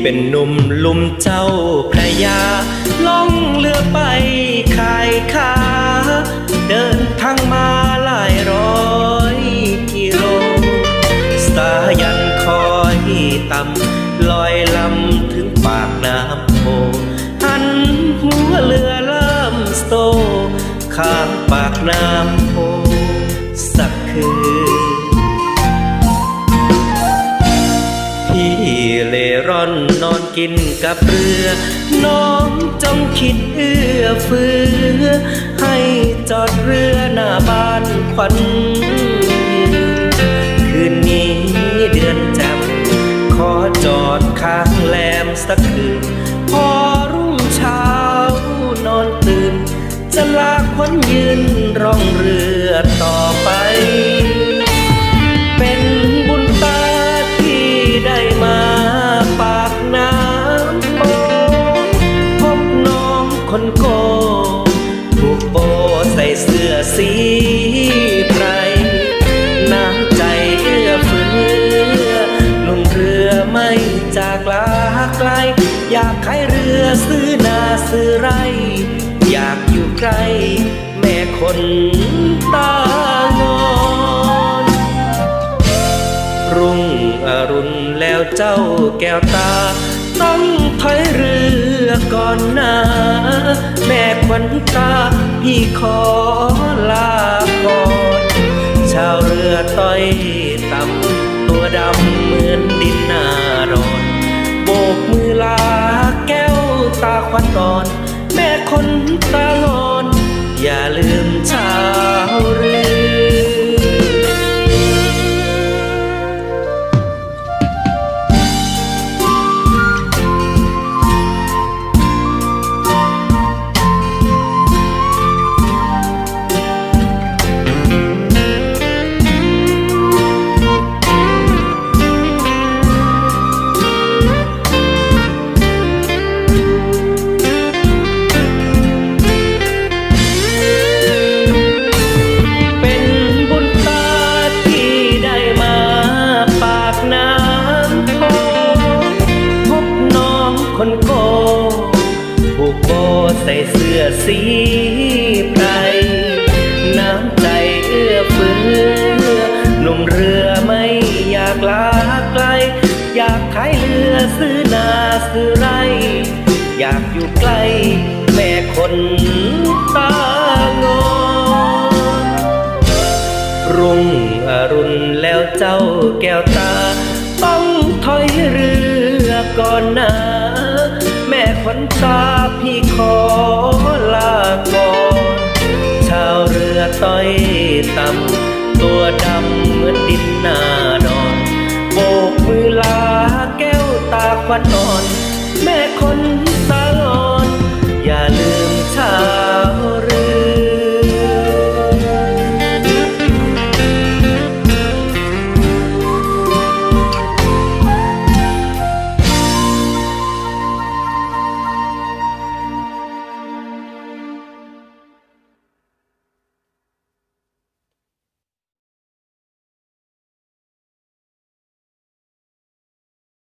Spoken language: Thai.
เป็นหนุ่มลุมเจ้าพระยาล่องเรือไปขายขาเดินทางมาหลายร้อยกิโล สายันคอยต่ำลอยลำถึงปากน้ำโพหันหัวเรือเริ่มโตข้ามปากน้ำ เล่ร่อนนอนกินกับเรือ น้องจงคิดเอื้อเฟื้อ ให้จอดเรือหน้าบ้านควันคืนนี้เดือนจำขอจอดข้างแรมสักคืน พอรุ่งเช้านอนตื่น จะลากควันยืนร่องเรือต่อ สีไพรน้ำใจเอื้อเฟื้อลงเรือไม่จากลาไกล อยากขายเรือซื้อนาซื้อไร อยากอยู่ใกล้แม่คนตางอนรุ่งอรุณแล้วเจ้าแก้วตา ต้องถอยเรือก่อนนะแม่ควันตาพี่ขอ คนตางอนอ สีไพรน้ำใจเอื้อเฟื้อหนุ่มเรือไม่อยากลาไกล อยากขายเรือซื้อนาซื้อไร อยากอยู่ใกล้แม่คนตางอนรุ่งอรุณแล้วเจ้าแก้วตา ต้องถอยเรือก่อนนะ แม่ขวัญตาพี่ขอ เรือต้อยต่ำตัวดำเหมือนดินหน้านอนโบกมือลาแก้วตาควันนอน แม่คน